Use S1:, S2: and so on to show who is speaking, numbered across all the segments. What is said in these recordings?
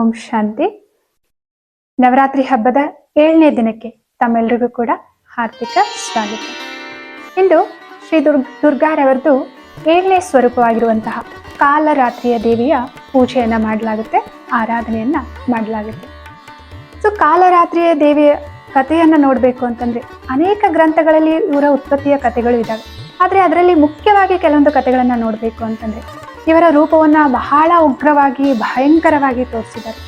S1: ಓಂ ಶಾಂತಿ. ನವರಾತ್ರಿ ಹಬ್ಬದ ಏಳನೇ ದಿನಕ್ಕೆ ತಮ್ಮೆಲ್ಲರಿಗೂ ಕೂಡ ಹಾರ್ದಿಕ ಸ್ವಾಗತ. ಇಂದು ಶ್ರೀ ದುರ್ಗ, ದುರ್ಗಾರವರದು ಏಳನೇ ಸ್ವರೂಪವಾಗಿರುವಂತಹ ಕಾಲರಾತ್ರಿಯ ದೇವಿಯ ಪೂಜೆಯನ್ನು ಮಾಡಲಾಗುತ್ತೆ, ಆರಾಧನೆಯನ್ನ ಮಾಡಲಾಗುತ್ತೆ. ಸೊ, ಕಾಲರಾತ್ರಿಯ ದೇವಿಯ ಕಥೆಯನ್ನು ನೋಡಬೇಕು ಅಂತಂದ್ರೆ ಅನೇಕ ಗ್ರಂಥಗಳಲ್ಲಿ ಇವರ ಉತ್ಪತ್ತಿಯ ಕಥೆಗಳು ಇದ್ದಾವೆ ಆದರೆ ಅದರಲ್ಲಿ ಮುಖ್ಯವಾಗಿ ಕೆಲವೊಂದು ಕಥೆಗಳನ್ನು ನೋಡಬೇಕು ಅಂತಂದ್ರೆ ಇವರ ರೂಪವನ್ನ ಬಹಳ ಉಗ್ರವಾಗಿ, ಭಯಂಕರವಾಗಿ ತೋರಿಸಿದ್ದಾರೆ.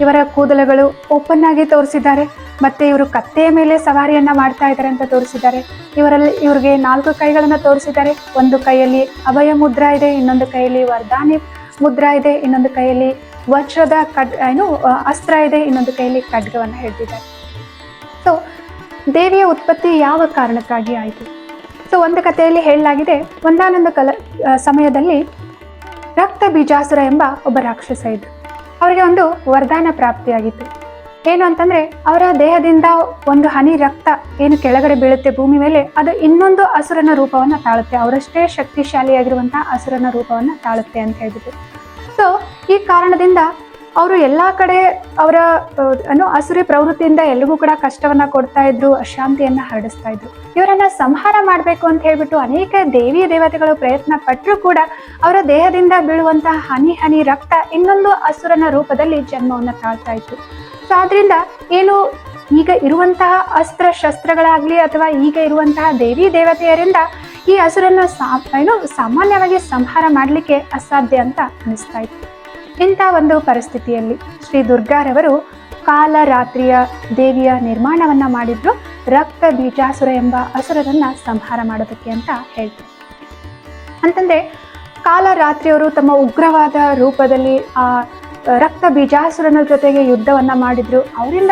S1: ಇವರ ಕೂದಲುಗಳು ಓಪನ್ ಆಗಿ ತೋರಿಸಿದ್ದಾರೆ. ಮತ್ತೆ ಇವರು ಕತ್ತೆಯ ಮೇಲೆ ಸವಾರಿಯನ್ನ ಮಾಡ್ತಾ ಇದ್ದಾರೆ ಅಂತ ತೋರಿಸಿದ್ದಾರೆ. ಇವರಲ್ಲಿ ಇವರಿಗೆ ನಾಲ್ಕು ಕೈಗಳನ್ನ ತೋರಿಸಿದ್ದಾರೆ. ಒಂದು ಕೈಯಲ್ಲಿ ಅಭಯ ಮುದ್ರಾ ಇದೆ, ಇನ್ನೊಂದು ಕೈಯಲ್ಲಿ ವರ್ಧಾನಿ ಮುದ್ರಾ ಇದೆ, ಇನ್ನೊಂದು ಕೈಯಲ್ಲಿ ವಜ್ರದ ಕಡ್, ಏನು, ಅಸ್ತ್ರ ಇದೆ, ಇನ್ನೊಂದು ಕೈಯಲ್ಲಿ ಖಡ್ಗವನ್ನು ಹಿಡಿದಿದ್ದಾರೆ. ಸೊ ದೇವಿಯ ಉತ್ಪತ್ತಿ ಯಾವ ಕಾರಣಕ್ಕಾಗಿ ಆಯಿತು? ಸೊ ಒಂದು ಕಥೆಯಲ್ಲಿ ಹೇಳಲಾಗಿದೆ, ಒಂದಾನೊಂದು ಕಲ ಸಮಯದಲ್ಲಿ ರಕ್ತ ಬೀಜಾಸುರ ಎಂಬ ಒಬ್ಬ ರಾಕ್ಷಸ ಇದ್ದರು ಅವರಿಗೆ ಒಂದು ವರದಾನ ಪ್ರಾಪ್ತಿಯಾಗಿತ್ತು. ಏನು ಅಂತಂದ್ರೆ, ಅವರ ದೇಹದಿಂದ ಒಂದು ಹನಿ ರಕ್ತ ಏನು ಕೆಳಗಡೆ ಬೀಳುತ್ತೆ ಭೂಮಿ ಮೇಲೆ, ಅದು ಇನ್ನೊಂದು ಹಸುರನ ರೂಪವನ್ನು ತಾಳುತ್ತೆ. ಅವರಷ್ಟೇ ಶಕ್ತಿಶಾಲಿಯಾಗಿರುವಂತಹ ಹಸುರನ ರೂಪವನ್ನು ತಾಳುತ್ತೆ ಅಂತ ಹೇಳಿದ್ರು ಸೊ ಈ ಕಾರಣದಿಂದ ಅವರು ಎಲ್ಲ ಕಡೆ ಅವರ ಅನ್ನೋ ಹಸುರಿ ಪ್ರವೃತ್ತಿಯಿಂದ ಎಲ್ರಿಗೂ ಕೂಡ ಕಷ್ಟವನ್ನ ಕೊಡ್ತಾ ಇದ್ರು, ಅಶಾಂತಿಯನ್ನ ಹರಡಿಸ್ತಾ ಇದ್ರು. ಇವರನ್ನ ಸಂಹಾರ ಮಾಡಬೇಕು ಅಂತ ಹೇಳ್ಬಿಟ್ಟು ಅನೇಕ ದೇವಿ ದೇವತೆಗಳು ಪ್ರಯತ್ನ ಪಟ್ಟರು ಕೂಡ ಅವರ ದೇಹದಿಂದ ಬೀಳುವಂತಹ ಹನಿ ಹನಿ ರಕ್ತ ಇನ್ನೊಂದು ಹಸುರನ ರೂಪದಲ್ಲಿ ಜನ್ಮವನ್ನ ತಾಳ್ತಾ ಇತ್ತು ಸೊ ಆದ್ರಿಂದ ಏನು ಈಗ ಇರುವಂತಹ ಅಸ್ತ್ರ ಶಸ್ತ್ರಗಳಾಗ್ಲಿ ಅಥವಾ ಈಗ ಇರುವಂತಹ ದೇವಿ ದೇವತೆಯರಿಂದ ಈ ಹಸುರನ್ನು ಸಾ, ಏನು ಸಾಮಾನ್ಯವಾಗಿ ಸಂಹಾರ ಮಾಡಲಿಕ್ಕೆ ಅಸಾಧ್ಯ ಅಂತ ಅನಿಸ್ತಾ ಇತ್ತು. ಇಂಥ ಒಂದು ಪರಿಸ್ಥಿತಿಯಲ್ಲಿ ಶ್ರೀ ದುರ್ಗಾರವರು ಕಾಲರಾತ್ರಿಯ ದೇವಿಯ ನಿರ್ಮಾಣವನ್ನು ಮಾಡಿದ್ರು, ರಕ್ತ ಬೀಜಾಸುರ ಎಂಬ ಅಸುರರನ್ನು ಸಂಹಾರ ಮಾಡೋದಕ್ಕೆ ಅಂತ ಹೇಳ್ತಾರೆ. ಅಂತಂದ್ರೆ ಕಾಲರಾತ್ರಿಯವರು ತಮ್ಮ ಉಗ್ರವಾದ ರೂಪದಲ್ಲಿ ಆ ರಕ್ತ ಬೀಜಾಸುರನ ಜೊತೆಗೆ ಯುದ್ಧವನ್ನ ಮಾಡಿದ್ರು. ಅವರಿಂದ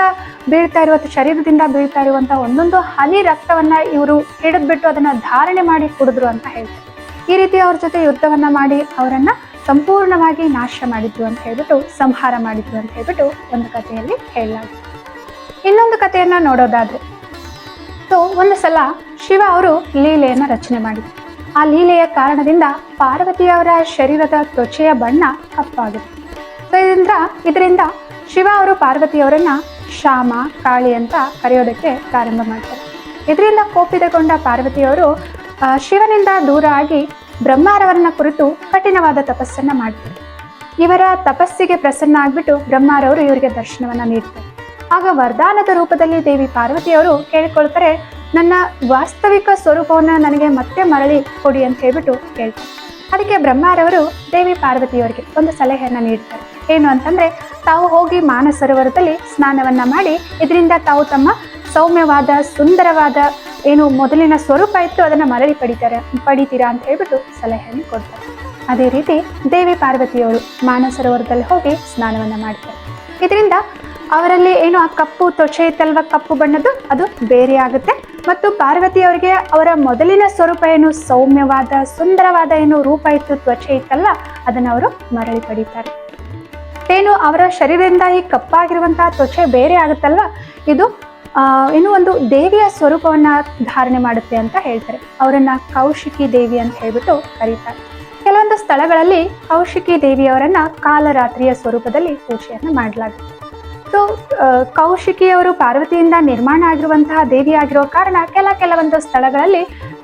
S1: ಬೀಳ್ತಾ ಇರುವ ಶರೀರದಿಂದ ಬೀಳ್ತಾ ಇರುವಂಥ ಒಂದೊಂದು ಹನಿ ರಕ್ತವನ್ನ ಇವರು ಹಿಡಿದ್ಬಿಟ್ಟು ಅದನ್ನ ಧಾರಣೆ ಮಾಡಿ ಕುಡಿದ್ರು ಅಂತ ಹೇಳ್ತಾರೆ. ಈ ರೀತಿ ಅವ್ರ ಜೊತೆ ಯುದ್ಧವನ್ನ ಮಾಡಿ ಅವರನ್ನ ಸಂಪೂರ್ಣವಾಗಿ ನಾಶ ಮಾಡಿದ್ರು ಅಂತ ಹೇಳ್ಬಿಟ್ಟು, ಸಂಹಾರ ಮಾಡಿದ್ರು ಅಂತ ಹೇಳ್ಬಿಟ್ಟು ಒಂದು ಕಥೆಯಲ್ಲಿ ಹೇಳಲಾಗಿದೆ. ಇನ್ನೊಂದು ಕಥೆಯನ್ನ ನೋಡೋದಾದ್ರೆ, ಸೊ ಒಂದು ಸಲ ಶಿವ ಅವರು ಲೀಲೆಯನ್ನ ರಚನೆ ಮಾಡಿದ್ರು. ಆ ಲೀಲೆಯ ಕಾರಣದಿಂದ ಪಾರ್ವತಿಯವರ ಶರೀರದ ತ್ವಚೆಯ ಬಣ್ಣ ಕಪ್ಪಾಗುತ್ತೆ ಸೊ ಇದರಿಂದ ಇದರಿಂದ ಶಿವ ಅವರು ಪಾರ್ವತಿಯವರನ್ನ ಶ್ಯಾಮ ಕಾಳಿ ಅಂತ ಕರೆಯೋದಕ್ಕೆ ಪ್ರಾರಂಭ ಮಾಡ್ತಾರೆ. ಇದರಿಂದ ಕೋಪಿತಗೊಂಡ ಪಾರ್ವತಿಯವರು ಶಿವನಿಂದ ದೂರ ಆಗಿ ಬ್ರಹ್ಮಾರವರನ್ನ ಕುರಿತು ಕಠಿಣವಾದ ತಪಸ್ಸನ್ನ ಮಾಡ್ತಾರೆ. ಇವರ ತಪಸ್ಸಿಗೆ ಪ್ರಸನ್ನ ಆಗ್ಬಿಟ್ಟು ಬ್ರಹ್ಮಾರವರು ಇವರಿಗೆ ದರ್ಶನವನ್ನ ನೀಡ್ತಾರೆ. ಆಗ ವರದಾನದ ರೂಪದಲ್ಲಿ ದೇವಿ ಪಾರ್ವತಿಯವರು ಕೇಳಿಕೊಳ್ತಾರೆ, ನನ್ನ ವಾಸ್ತವಿಕ ಸ್ವರೂಪವನ್ನ ನನಗೆ ಮತ್ತೆ ಮರಳಿ ಕೊಡಿ ಅಂತ ಹೇಳ್ಬಿಟ್ಟು ಕೇಳ್ತಾರೆ. ಅದಕ್ಕೆ ಬ್ರಹ್ಮಾರವರು ದೇವಿ ಪಾರ್ವತಿಯವರಿಗೆ ಒಂದು ಸಲಹೆಯನ್ನ ನೀಡ್ತಾರೆ. ಏನು ಅಂತಂದ್ರೆ, ತಾವು ಹೋಗಿ ಮಾನಸರೋವರದಲ್ಲಿ ಸ್ನಾನವನ್ನ ಮಾಡಿ, ಇದರಿಂದ ತಾವು ತಮ್ಮ ಸೌಮ್ಯವಾದ, ಸುಂದರವಾದ ಏನು ಮೊದಲಿನ ಸ್ವರೂಪ ಇತ್ತು, ಅದನ್ನ ಮರಳಿ ಪಡಿತಾರೆ, ಪಡಿತೀರಾ ಅಂತ ಹೇಳ್ಬಿಟ್ಟು ಸಲಹೆಯನ್ನು ಕೊಡ್ತಾರೆ. ಅದೇ ರೀತಿ ದೇವಿ ಪಾರ್ವತಿಯವರು ಮಾನಸರೋವರದಲ್ಲಿ ಹೋಗಿ ಸ್ನಾನವನ್ನ ಮಾಡ್ತಾರೆ. ಇದರಿಂದ ಅವರಲ್ಲಿ ಏನು ಆ ಕಪ್ಪು ತ್ವಚೆ ಇತ್ತಲ್ವ, ಕಪ್ಪು ಬಣ್ಣದ್ದು, ಅದು ಬೇರೆ ಆಗುತ್ತೆ. ಮತ್ತು ಪಾರ್ವತಿಯವರಿಗೆ ಅವರ ಮೊದಲಿನ ಸ್ವರೂಪ ಏನು, ಸೌಮ್ಯವಾದ, ಸುಂದರವಾದ ಏನು ರೂಪ ಇತ್ತು, ತ್ವಚೆ ಇತ್ತಲ್ಲ, ಅದನ್ನು ಅವರು ಮರಳಿ ಪಡೀತಾರೆ. ಏನು ಅವರ ಶರೀರದಿಂದ ಈ ಕಪ್ಪಾಗಿರುವಂತಹ ತ್ವಚೆ ಬೇರೆ ಆಗುತ್ತಲ್ವ? ಇದು ಏನು ಒಂದು ದೇವಿಯ ಸ್ವರೂಪವನ್ನ ಧಾರಣೆ ಮಾಡುತ್ತೆ ಅಂತ ಹೇಳ್ತಾರೆ. ಅವರನ್ನ ಕೌಶಿಕಿ ದೇವಿ ಅಂತ ಹೇಳ್ಬಿಟ್ಟು ಕರೀತಾರೆ. ಕೆಲವೊಂದು ಸ್ಥಳಗಳಲ್ಲಿ ಕೌಶಿಕಿ ದೇವಿಯವರನ್ನ ಕಾಲರಾತ್ರಿಯ ಸ್ವರೂಪದಲ್ಲಿ ಪೂಜೆಯನ್ನ ಮಾಡಲಾಗುತ್ತೆ. ಸೊ ಕೌಶಿಕಿಯವರು ಪಾರ್ವತಿಯಿಂದ ನಿರ್ಮಾಣ ಆಗಿರುವಂತಹ ದೇವಿ ಆಗಿರೋ ಕಾರಣ ಕೆಲ ಕೆಲವೊಂದು ಸ್ಥಳಗಳಲ್ಲಿ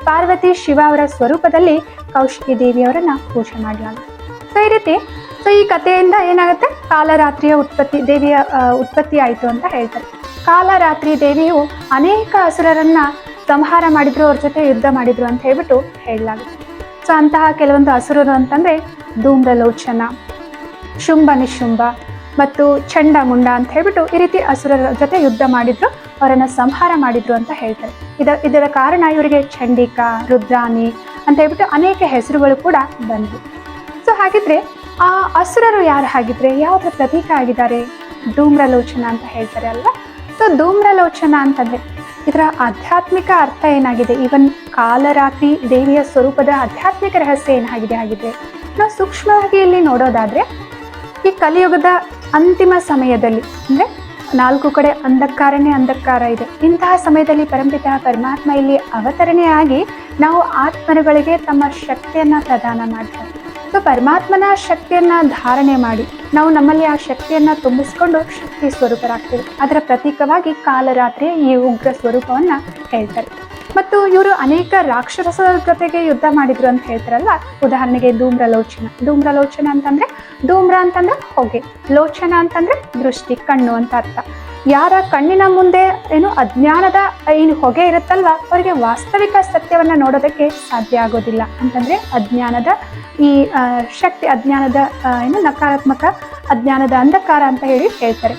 S1: ಪಾರ್ವತಿ ಶಿವ ಅವರ ಸ್ವರೂಪದಲ್ಲಿ ಕೌಶಿಕಿ ದೇವಿಯವರನ್ನ ಪೂಜೆ ಮಾಡಲಾಗುತ್ತೆ. ಸೊ ಈ ರೀತಿ ಸೊ ಈ ಕಥೆಯಿಂದ ಏನಾಗುತ್ತೆ? ಕಾಲರಾತ್ರಿಯ ಉತ್ಪತ್ತಿ, ದೇವಿಯ ಉತ್ಪತ್ತಿ ಆಯಿತು ಅಂತ ಹೇಳ್ತಾರೆ. ಕಾಲರಾತ್ರಿ ದೇವಿಯು ಅನೇಕ ಅಸುರರನ್ನ ಸಂಹಾರ ಮಾಡಿದ್ರು, ಅವ್ರ ಜೊತೆ ಯುದ್ಧ ಮಾಡಿದ್ರು ಅಂತ ಹೇಳ್ಬಿಟ್ಟು ಹೇಳಲಾಗುತ್ತೆ. ಸೊ ಅಂತಹ ಕೆಲವೊಂದು ಅಸುರರು ಅಂತಂದ್ರೆ ಧೂಮ್ರಲೋಚನ ಶುಂಭ ನಿಶುಂಭ ಮತ್ತು ಚಂಡ ಮುಂಡ ಅಂತ ಹೇಳ್ಬಿಟ್ಟು ಈ ರೀತಿ ಅಸುರರ ಜೊತೆ ಯುದ್ಧ ಮಾಡಿದ್ರು, ಅವರನ್ನ ಸಂಹಾರ ಮಾಡಿದ್ರು ಅಂತ ಹೇಳ್ತಾರೆ. ಇದ, ಇದರ ಕಾರಣ ಇವರಿಗೆ ಚಂಡಿಕಾ ರುದ್ರಾಣಿ ಅಂತ ಹೇಳ್ಬಿಟ್ಟು ಅನೇಕ ಹೆಸರುಗಳು ಕೂಡ ಬಂದವು. ಸೊ ಹಾಗಿದ್ರೆ ಆ ಅಸುರರು ಯಾರು ಹಾಗಿದ್ರೆ ಯಾವ್ದು ಪ್ರತೀಕ ಆಗಿದ್ದಾರೆ? ಧೂಮ್ರಲೋಚನ ಅಂತ ಹೇಳ್ತಾರೆ ಅಲ್ವಾ? ಸೊ ಧೂಮ್ರಲೋಚನ ಅಂತಂದರೆ ಇದರ ಆಧ್ಯಾತ್ಮಿಕ ಅರ್ಥ ಏನಾಗಿದೆ? ಈವನ್ ಕಾಲರಾತ್ರಿ ದೇವಿಯ ಸ್ವರೂಪದ ಆಧ್ಯಾತ್ಮಿಕ ರಹಸ್ಯ ಏನಾಗಿದೆ ಆಗಿದೆ ನಾವು ಸೂಕ್ಷ್ಮವಾಗಿ ಇಲ್ಲಿ ನೋಡೋದಾದ್ರೆ ಈ ಕಲಿಯುಗದ ಅಂತಿಮ ಸಮಯದಲ್ಲಿ ಅಂದ್ರೆ ನಾಲ್ಕು ಕಡೆ ಅಂಧಕಾರನೇ ಅಂಧಕಾರ ಇದೆ. ಇಂತಹ ಸಮಯದಲ್ಲಿ ಪರಂಪಿತ ಪರಮಾತ್ಮ ಇಲ್ಲಿ ಅವತರಣೆಯಾಗಿ ನಾವು ಆತ್ಮರುಗಳಿಗೆ ತಮ್ಮ ಶಕ್ತಿಯನ್ನ ಪ್ರದಾನ ಮಾಡ್ತಾರೆ. ಸೊ ಪರಮಾತ್ಮನ ಶಕ್ತಿಯನ್ನ ಧಾರಣೆ ಮಾಡಿ. ನಾವು ನಮ್ಮಲ್ಲಿ ಆ ಶಕ್ತಿಯನ್ನ ತುಂಬಿಸ್ಕೊಂಡು ಶಕ್ತಿ ಸ್ವರೂಪರಾಗ್ತೀವಿ. ಅದರ ಪ್ರತೀಕವಾಗಿ ಕಾಲರಾತ್ರಿಯ ಈ ಉಗ್ರ ಸ್ವರೂಪವನ್ನ ಹೇಳ್ತಾರೆ. ಮತ್ತು ಇವರು ಅನೇಕ ರಾಕ್ಷಸರ ಜೊತೆಗೆ ಯುದ್ಧ ಮಾಡಿದ್ರು ಅಂತ ಹೇಳ್ತಾರಲ್ಲ ಉದಾಹರಣೆಗೆ ಧೂಮ್ರಲೋಚನ. ಧೂಮ್ರಲೋಚನ ಅಂತಂದ್ರೆ, ಧೂಮ್ರ ಅಂತಂದ್ರೆ ಹೊಗೆ. ಲೋಚನ ಅಂತಂದ್ರೆ ದೃಷ್ಟಿ, ಕಣ್ಣು ಅಂತ ಅರ್ಥ. ಯಾರ ಕಣ್ಣಿನ ಮುಂದೆ ಏನು ಅಜ್ಞಾನದ ಏನು ಹೊಗೆ ಇರುತ್ತಲ್ವ? ಅವರಿಗೆ ವಾಸ್ತವಿಕ ಸತ್ಯವನ್ನ ನೋಡೋದಕ್ಕೆ ಸಾಧ್ಯ ಆಗೋದಿಲ್ಲ. ಅಂತಂದ್ರೆ ಅಜ್ಞಾನದ ಈ ಶಕ್ತಿ, ಅಜ್ಞಾನದ ಏನು ನಕಾರಾತ್ಮಕ, ಅಜ್ಞಾನದ ಅಂಧಕಾರ ಅಂತ ಹೇಳಿ ಹೇಳ್ತಾರೆ.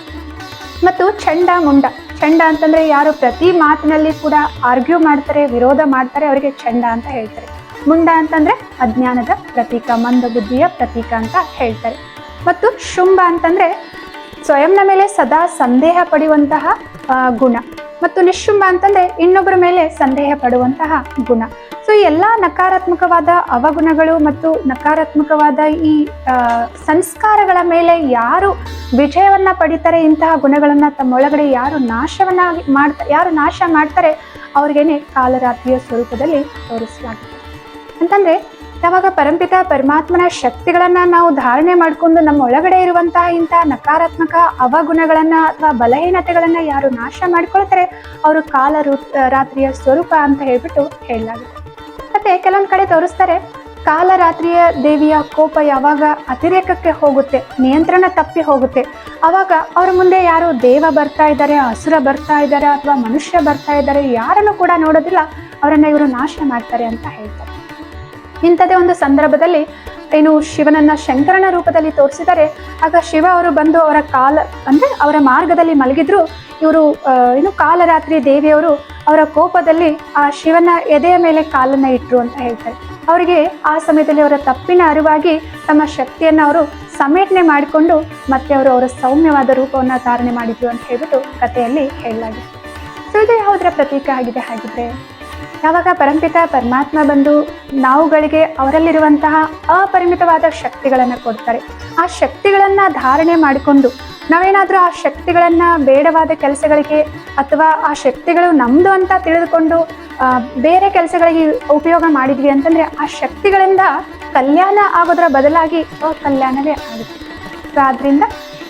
S1: ಮತ್ತು ಚಂಡ ಮುಂಡ. ಚಂಡ ಅಂತಂದ್ರೆ ಯಾರು ಪ್ರತಿ ಮಾತಿನಲ್ಲಿ ಕೂಡ ಆರ್ಗ್ಯೂ ಮಾಡ್ತಾರೆ, ವಿರೋಧ ಮಾಡ್ತಾರೆ, ಅವರಿಗೆ ಚಂಡ ಅಂತ ಹೇಳ್ತಾರೆ. ಮುಂಡ ಅಂತಂದ್ರೆ ಅಜ್ಞಾನದ ಪ್ರತೀಕ ಮಂದ ಬುದ್ಧಿಯ ಪ್ರತೀಕ ಅಂತ ಹೇಳ್ತಾರೆ. ಮತ್ತು ಶುಂಭ ಅಂತಂದ್ರೆ ಸ್ವಯಂನ ಮೇಲೆ ಸದಾ ಸಂದೇಹ ಪಡೆಯುವಂತಹ ಗುಣ. ಮತ್ತು ನಿಶುಂಭ ಅಂತಂದ್ರೆ ಇನ್ನೊಬ್ಬರ ಮೇಲೆ ಸಂದೇಹ ಪಡುವಂತಹ ಗುಣ. ಸೊ ಈ ಎಲ್ಲ ನಕಾರಾತ್ಮಕವಾದ ಅವಗುಣಗಳು ಮತ್ತು ನಕಾರಾತ್ಮಕವಾದ ಈ ಸಂಸ್ಕಾರಗಳ ಮೇಲೆ ಯಾರು ವಿಜಯವನ್ನ ಪಡಿತಾರೆ ಇಂತಹ ಗುಣಗಳನ್ನ ತಮ್ಮೊಳಗಡೆ ಯಾರು ನಾಶವನ್ನ ಮಾಡ್ತಾ, ಯಾರು ನಾಶ ಮಾಡ್ತಾರೆ, ಅವ್ರಿಗೇನೆ ಕಾಲರಾತ್ರಿಯ ಸ್ವರೂಪದಲ್ಲಿ ತೋರಿಸಲಾಗುತ್ತೆ ಅಂತಂದ್ರೆ ಯಾವಾಗ ಪರಂಪಿತ ಪರಮಾತ್ಮನ ಶಕ್ತಿಗಳನ್ನ ನಾವು ಧಾರಣೆ ಮಾಡ್ಕೊಂಡು ನಮ್ಮ ಒಳಗಡೆ ಇರುವಂತಹ ಇಂತಹ ನಕಾರಾತ್ಮಕ ಅವಗುಣಗಳನ್ನ ಅಥವಾ ಬಲಹೀನತೆಗಳನ್ನ ಯಾರು ನಾಶ ಮಾಡ್ಕೊಳ್ತಾರೆ, ಅವರು ಕಾಲ ರಾತ್ರಿಯ ಸ್ವರೂಪ ಅಂತ ಹೇಳ್ಬಿಟ್ಟು ಹೇಳಲಾಗುತ್ತೆ. ಮತ್ತೆ ಕೆಲವೊಂದು ಕಡೆ ತೋರಿಸ್ತಾರೆ ಕಾಲರಾತ್ರಿಯ ದೇವಿಯ ಕೋಪ ಯಾವಾಗ ಅತಿರೇಕಕ್ಕೆ ಹೋಗುತ್ತೆ, ನಿಯಂತ್ರಣ ತಪ್ಪಿ ಹೋಗುತ್ತೆ. ಅವಾಗ ಅವ್ರ ಮುಂದೆ ಯಾರು ದೇವ ಬರ್ತಾ ಇದ್ದಾರೆ, ಅಸುರ ಬರ್ತಾ ಇದ್ದಾರೆ ಅಥವಾ ಮನುಷ್ಯ ಬರ್ತಾ ಇದ್ದಾರೆ, ಯಾರನ್ನು ಕೂಡ ನೋಡೋದಿಲ್ಲ, ಅವರನ್ನ ಇವರು ನಾಶ ಮಾಡ್ತಾರೆ ಅಂತ ಹೇಳ್ತಾರೆ. ಇಂಥದೇ ಒಂದು ಸಂದರ್ಭದಲ್ಲಿ ಏನು ಶಿವನನ್ನ ಶಂಕರನ ರೂಪದಲ್ಲಿ ತೋರಿಸಿದರೆ, ಆಗ ಶಿವ ಅವರು ಬಂದು ಅವರ ಕಾಲ, ಅಂದ್ರೆ ಅವರ ಮಾರ್ಗದಲ್ಲಿ ಮಲಗಿದ್ರು. ಇವರು ಏನು ಕಾಲರಾತ್ರಿ ದೇವಿಯವರು ಅವರ ಕೋಪದಲ್ಲಿ ಆ ಶಿವನ ಎದೆಯ ಮೇಲೆ ಕಾಲನ್ನ ಇಟ್ರು ಅಂತ ಹೇಳ್ತಾರೆ. ಅವರಿಗೆ ಆ ಸಮಯದಲ್ಲಿ ಅವರ ತಪ್ಪಿನ ಅರಿವಾಗಿ ತಮ್ಮ ಶಕ್ತಿಯನ್ನು ಅವರು ಸಮೇಟನೆ ಮಾಡಿಕೊಂಡು ಮತ್ತೆ ಅವರು ಅವರ ಸೌಮ್ಯವಾದ ರೂಪವನ್ನು ಧಾರಣೆ ಮಾಡಿದ್ರು ಅಂತ ಹೇಳ್ಬಿಟ್ಟು ಕಥೆಯಲ್ಲಿ ಹೇಳಲಾಗಿದೆ. ಸೊ ಇದು ಯಾವುದರ ಪ್ರತೀಕ ಆಗಿದೆ ಹಾಗಿದ್ರೆ? ಯಾವಾಗ ಪರಂಪಿತ ಪರಮಾತ್ಮ ಬಂದು ನಾವುಗಳಿಗೆ ಅವರಲ್ಲಿರುವಂತಹ ಅಪರಿಮಿತವಾದ ಶಕ್ತಿಗಳನ್ನು ಕೊಡ್ತಾರೆ. ಆ ಶಕ್ತಿಗಳನ್ನು ಧಾರಣೆ ಮಾಡಿಕೊಂಡು ನಾವೇನಾದರೂ ಆ ಶಕ್ತಿಗಳನ್ನು ಬೇಡವಾದ ಕೆಲಸಗಳಿಗೆ ಅಥವಾ ಆ ಶಕ್ತಿಗಳು ನಮ್ಮದು ಅಂತ ತಿಳಿದುಕೊಂಡು ಬೇರೆ ಕೆಲಸಗಳಿಗೆ ಉಪಯೋಗ ಮಾಡಿದ್ವಿ ಅಂತಂದರೆ ಆ ಶಕ್ತಿಗಳಿಂದ ಕಲ್ಯಾಣ ಆಗೋದರ ಬದಲಾಗಿ ಅಕಲ್ಯಾಣವೇ ಆಗುತ್ತೆ. ಸೊ ಆದ್ದರಿಂದ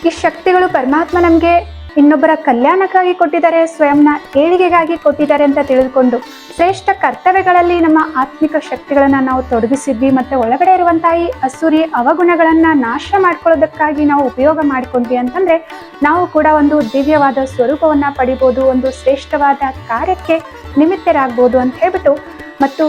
S1: ಈ ಶಕ್ತಿಗಳು ಪರಮಾತ್ಮ ನಮಗೆ ಇನ್ನೊಬ್ಬರ ಕಲ್ಯಾಣಕ್ಕಾಗಿ ಕೊಟ್ಟಿದ್ದಾರೆ, ಸ್ವಯಂನ ಏಳಿಗೆಗಾಗಿ ಕೊಟ್ಟಿದ್ದಾರೆ ಅಂತ ತಿಳಿದುಕೊಂಡು ಶ್ರೇಷ್ಠ ಕರ್ತವ್ಯಗಳಲ್ಲಿ ನಮ್ಮ ಆತ್ಮಿಕ ಶಕ್ತಿಗಳನ್ನು ನಾವು ತೊಡಗಿಸಿದ್ವಿ ಮತ್ತೆ ಒಳಗಡೆ ಇರುವಂತಹ ಈ ಅಸುರಿ ಅವಗುಣಗಳನ್ನು ನಾಶ ಮಾಡ್ಕೊಳ್ಳೋದಕ್ಕಾಗಿ ನಾವು ಉಪಯೋಗ ಮಾಡಿಕೊಂಡ್ವಿ ಅಂತಂದ್ರೆ ನಾವು ಕೂಡ ಒಂದು ದಿವ್ಯವಾದ ಸ್ವರೂಪವನ್ನ ಪಡಿಬೋದು, ಒಂದು ಶ್ರೇಷ್ಠವಾದ ಕಾರ್ಯಕ್ಕೆ ನಿಮಿತ್ತರಾಗ್ಬೋದು ಅಂತ ಹೇಳ್ಬಿಟ್ಟು ಮತ್ತು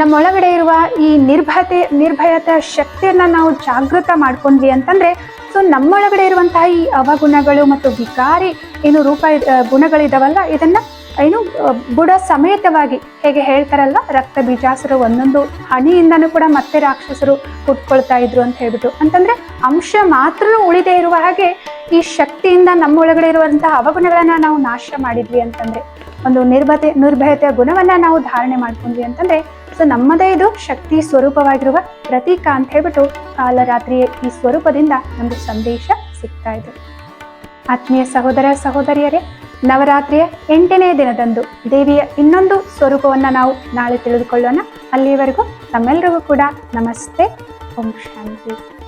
S1: ನಮ್ಮೊಳಗಡೆ ಇರುವ ಈ ನಿರ್ಭಯತೆ ನಿರ್ಭಯತ ಶಕ್ತಿಯನ್ನ ನಾವು ಜಾಗೃತ ಮಾಡ್ಕೊಂಡ್ವಿ ಅಂತಂದ್ರೆ ಸೊ ನಮ್ಮೊಳಗಡೆ ಇರುವಂತಹ ಈ ಅವಗುಣಗಳು ಮತ್ತು ವಿಕಾರಿ ಏನು ರೂಪ ಗುಣಗಳಿದಾವಲ್ಲ, ಇದನ್ನ ಏನು ಬುಡ ಸಮೇತವಾಗಿ ಹೇಗೆ ಹೇಳ್ತಾರಲ್ಲ, ರಕ್ತ ಬೀಜಾಸರು ಒಂದೊಂದು ಹನಿಯಿಂದನೂ ಕೂಡ ಮತ್ತೆ ರಾಕ್ಷಸರು ಹುಟ್ಕೊಳ್ತಾ ಇದ್ರು ಅಂತ ಹೇಳ್ಬಿಟ್ಟು. ಅಂತಂದ್ರೆ ಅಂಶ ಮಾತ್ರ ಉಳಿದೇ ಇರುವ ಹಾಗೆ ಈ ಶಕ್ತಿಯಿಂದ ನಮ್ಮೊಳಗಡೆ ಇರುವಂತಹ ಅವಗುಣಗಳನ್ನ ನಾವು ನಾಶ ಮಾಡಿದ್ವಿ ಅಂತಂದ್ರೆ, ಒಂದು ನಿರ್ಭತೆ ನಿರ್ಭಯತೆಯ ಗುಣವನ್ನ ನಾವು ಧಾರಣೆ ಮಾಡ್ಕೊಂಡ್ವಿ ಅಂತಂದ್ರೆ ಸೊ ನಮ್ಮದೇ ಇದು ಶಕ್ತಿ ಸ್ವರೂಪವಾಗಿರುವ ಪ್ರತೀಕ ಅಂತ ಹೇಳ್ಬಿಟ್ಟು ಕಾಲರಾತ್ರಿಯ ಈ ಸ್ವರೂಪದಿಂದ ನಮಗೆ ಸಂದೇಶ ಸಿಗ್ತಾ ಇದೆ. ಆತ್ಮೀಯ ಸಹೋದರ ಸಹೋದರಿಯರೇ, ನವರಾತ್ರಿಯ ಎಂಟನೇ ದಿನದಂದು ದೇವಿಯ ಇನ್ನೊಂದು ಸ್ವರೂಪವನ್ನ ನಾವು ನಾಳೆ ತಿಳಿದುಕೊಳ್ಳೋಣ. ಅಲ್ಲಿಯವರೆಗೂ ತಮ್ಮೆಲ್ಲರಿಗೂ ಕೂಡ ನಮಸ್ತೆ. ಓಂ ಶಾಂತಿ.